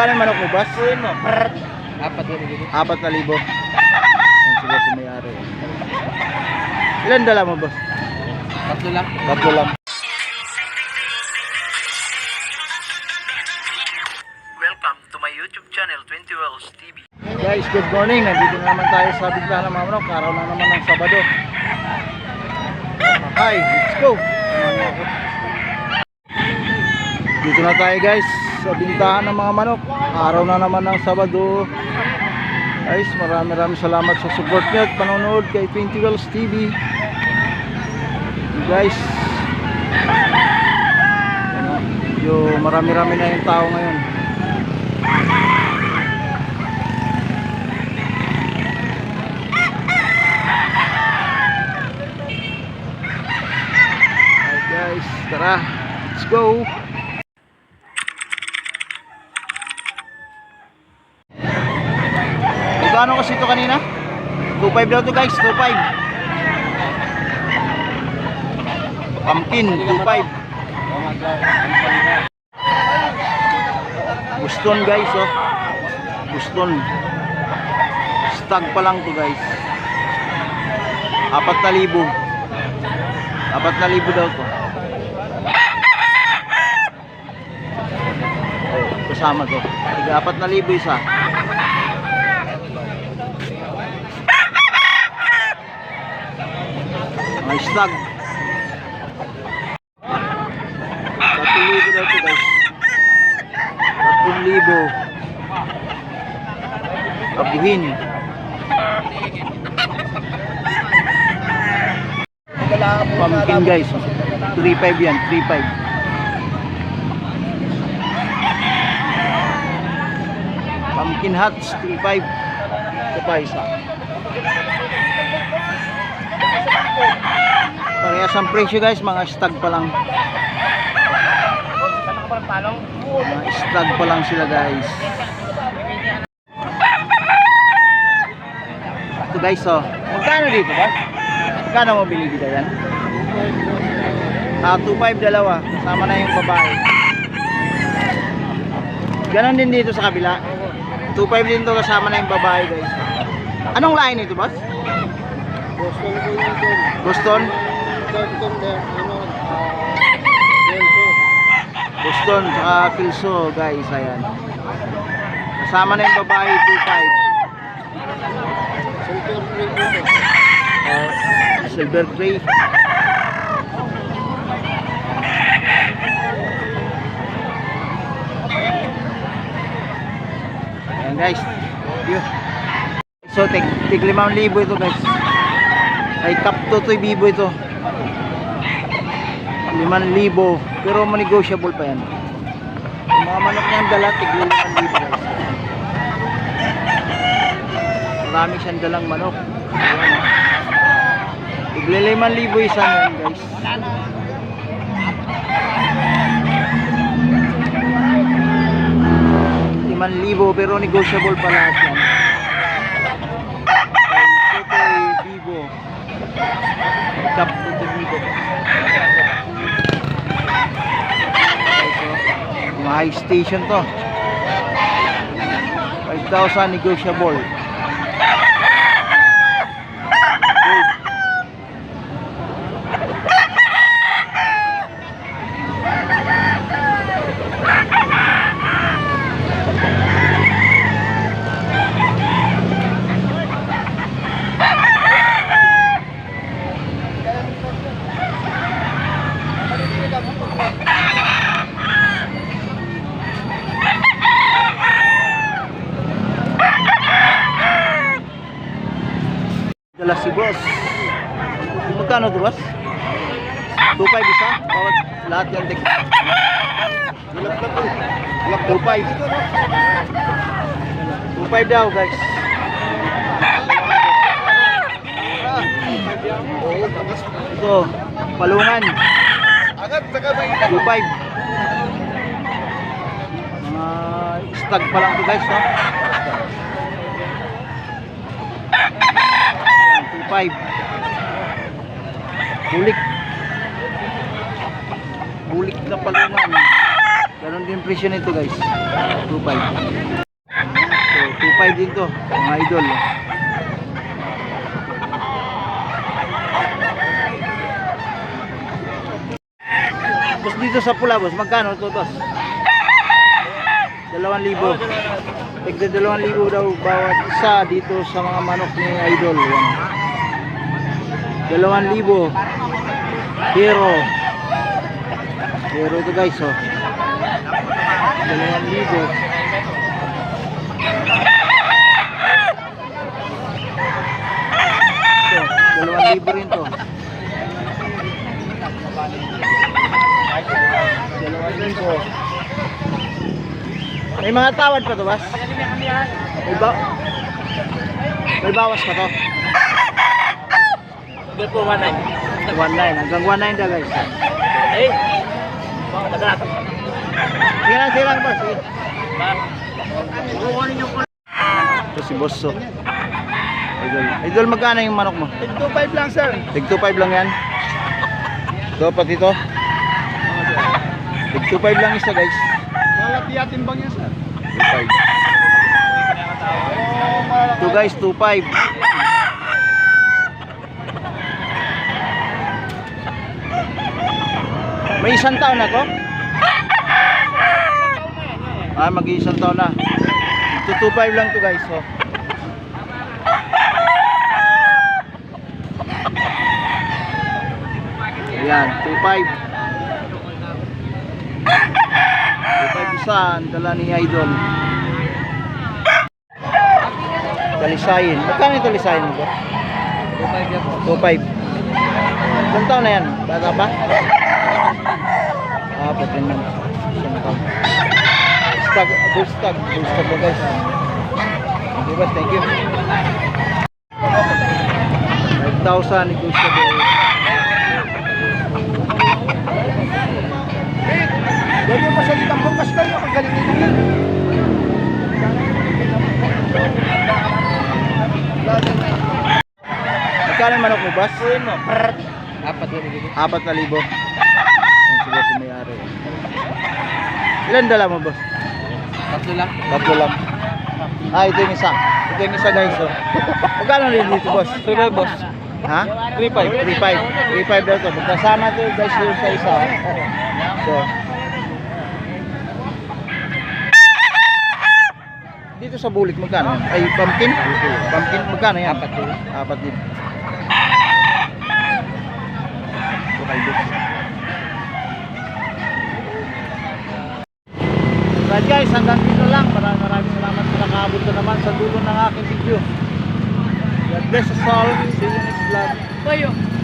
Magkano manok mo, boss? Kuhin mo. Prrrt. Apat yun. bibili. Apat na libo. Yan si boss yung may-ari. Ilan dala mo, boss? Tatlo lang. Tatlo lang. Welcome to my YouTube channel 20 Wells TV. Guys, good morning. Nandito na naman tayo sa bigla ng mga manok. Araw na naman ng Sabado. Hi, let's go. Dito na tayo guys sa bintahan ng mga manok. Araw na naman ng Sabado. Guys, marami marami salamat sa support niyo at panonood kay 20 Wells TV. Guys, Yo, marami-rami na yung tao ngayon. Alright guys, tara, let's go! Magkano kasi ito kanina? 2.5 daw to guys, 2.5 Pumpkin, 2.5 Buston guys oh. Buston Stag pa lang to guys. Apat na libo. Apat na libo daw to. Kasama to. Tiga apat na libo isa Stag Tatlong libo daw to guys. Tatlong libo. Abuhin Pumpkin guys. 3.5 yan 3.5 Pumpkin hats 3.5 Ito pa isa Parehas ang presyo guys mga stag pa lang Mga stag pa lang sila guys Ito guys oh Magkano dito ba? Magkano mo binibigay yan? Ah, 2.5 dalawa Kasama na yung babae Ganon din dito sa kabila 2.5 din to kasama na yung babae guys Anong lahi nito boss? Boston. Boston? Boston there. Ano? ah, Kelso. Boston saka Kilso guys ayan Kasama na yung babae 2.5 Silver dito. uh, silver gray ayan guys Yun. so tig, tig limang libo ito guys ay top to to bibo ito limang libo pero negotiable pa yan yung mga manok niyang dala tig limang libo guys marami siyang dalang manok ayan. Tigliliman libo isa yan guys. Liman libo pero negotiable pa lahat yan. Kay Tutoy Bibo. Cap so, mga high station to. 5,000 negotiable. Good. Dala si boss. Magkano to boss? 2.5 isa? Bawat lahat yan tig. Bulak na po. Bulak 2.5. 2.5 daw guys. Ito, palungan. Agad, saka may 2.5. Mga stag pa lang to guys, no? Ayan, 2.5. Bulik. Bulik na palungan. Ganon din presyo nito guys. 2.5. So, 2.5 din to, mga idol. Boss dito sa pula boss, magkano to boss? Dalawang libo. Tigda dalawang libo daw bawat isa dito sa mga manok ni Idol. Yan. Dalawang libo. Hero. Hero to guys oh. Dalawang libo. Ito, dalawang libo rin to. Dalawang libo. May mga tawad pa to, Bas? May, ba May bawas pa to? Good po, one night. 1.9. Hanggang 1.9 na guys. Eh, Sige lang, sige lang, boss. Sige. Ito si Boss, oh. Idol. Idol, magkano yung manok mo? 2.5 lang, sir. Tig 2.5 lang yan. Ito, pati ito. Tig 2.5 lang isa, guys. Malati atin bang yan, sir? 2.5. Ito guys, 2.5. May isang taon na to? Ah, mag-iisang taon na. Ito 2.5 lang to guys, oh. Ayan, 2.5. 2.5 isa, dala ni Idol. Talisayin. Magkano yung talisayin mo ba? 2.5 Ilang taon na yan? Bata pa? Ah, 14 months. Isang taon. Stag, bull stag. Bull stag ba guys? Okay ba? Thank you. 5,000 negotiable. Dahil yung pasalitang bukas kayo, ang galing nito yun. Magkano manok mo, boss? Apat na bigay. Apat na libo. Yan si boss yung may-ari. Ilan dala mo, boss? Tatlo lang. Tatlo lang. Ah, ito yung isa. Ito yung isa guys. Oh. Magkano rin dito, boss? 3 boss. Ha? 3.5. 3.5. 3.5 daw to. Magkasama to guys yung sa isa. So. Dito sa bulik magkano? Ay, pumpkin? Pumpkin magkano yan? Apat din. Apat din. So, kay boss. Right guys, hanggang dito lang. Maraming maraming salamat sa nakaabot na naman sa dulo ng aking video. God bless us all. See you next vlog. Toyo.